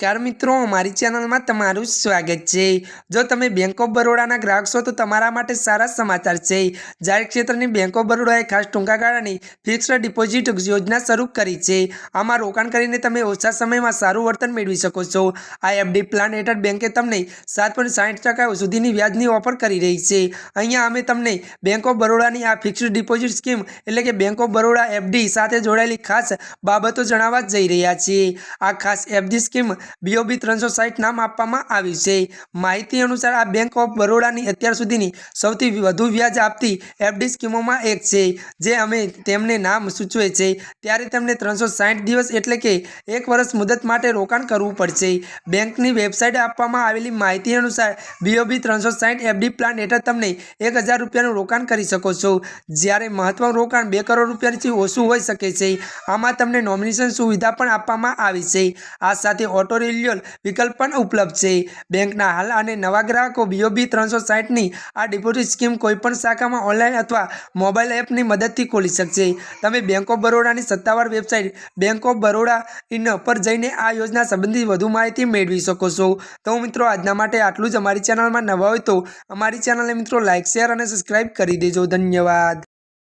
નમસ્કાર મિત્રો અમારી ચેનલમાં તમારું સ્વાગત છે. જો તમે બેંક ઓફ બરોડાના ગ્રાહક છો, તો તમારા માટે સારા સમાચાર છે. જાહેર ક્ષેત્રની બેંક ઓફ બરોડાએ ખાસ ટૂંકા ગાળાની ફિક્સ્ડ ડિપોઝિટ યોજના શરૂ કરી છે. આમાં રોકાણ કરીને તમે ઓછા સમયમાં સારું વર્તન મેળવી શકો છો. આ એફડી પ્લાન હેઠળ બેંકે તમને સાત પોઈન્ટ સાઠ ટકા સુધીની વ્યાજની ઓફર કરી રહી છે. અહીંયા અમે તમને બેંક ઓફ બરોડાની આ ફિક્સ્ડ ડિપોઝિટ સ્કીમ એટલે કે બેંક ઓફ બરોડા એફડી સાથે જોડાયેલી ખાસ બાબતો જણાવવા જઈ રહ્યા છીએ. આ ખાસ એફડી સ્કીમ બીઓબી ત્રણસો સાઠ નામ આપવામાં આવ્યું છે. માહિતી અનુસાર આ બેંક ઓફ બરોડાની અત્યાર સુધીની સૌથી વધુ વ્યાજ આપતી એફડી સ્કીમોમાં એક છે, જે અમે તેમને નામ સૂચવે છે. ત્યારે તેમને ત્રણસો સાઠ દિવસ એટલે કે એક વર્ષ મુદત માટે રોકાણ કરવું પડશે. બેંકની વેબસાઇટ આપવામાં આવેલી માહિતી અનુસાર બીઓબી ત્રણસો સાઠ એફડી પ્લાન હેઠળ તમને એક હજાર રૂપિયાનું રોકાણ કરી શકો છો. જ્યારે મહત્વનું રોકાણ બે કરોડ રૂપિયાથી ઓછું હોઈ શકે છે. આમાં તમને નોમિનેશન સુવિધા પણ આપવામાં આવી છે. આ સાથે ઓટો રિન્યુઅલ વિકલ્પ પણ ઉપલબ્ધ છે. બેંકના હાલ અને નવા ગ્રાહકો બીઓબી ત્રણસો સાઠની આ ડિપોઝિટ સ્કીમ કોઈપણ શાખામાં ઓનલાઈન અથવા મોબાઈલ એપની મદદથી ખોલી શકશે. તમે બેંક ઓફ બરોડાની સત્તાવાર website bank of Baroda in પર જઈને આ યોજના સંબંધિત વધુ માહિતી મેળવી શકો છો. તો મિત્રો, આજના માટે આટલું જ. અમારી ચેનલમાં નવા હોય તો અમારી ચેનલને મિત્રો લાઇક શેર અને સબસ્ક્રાઇબ કરી દેજો. ધન્યવાદ.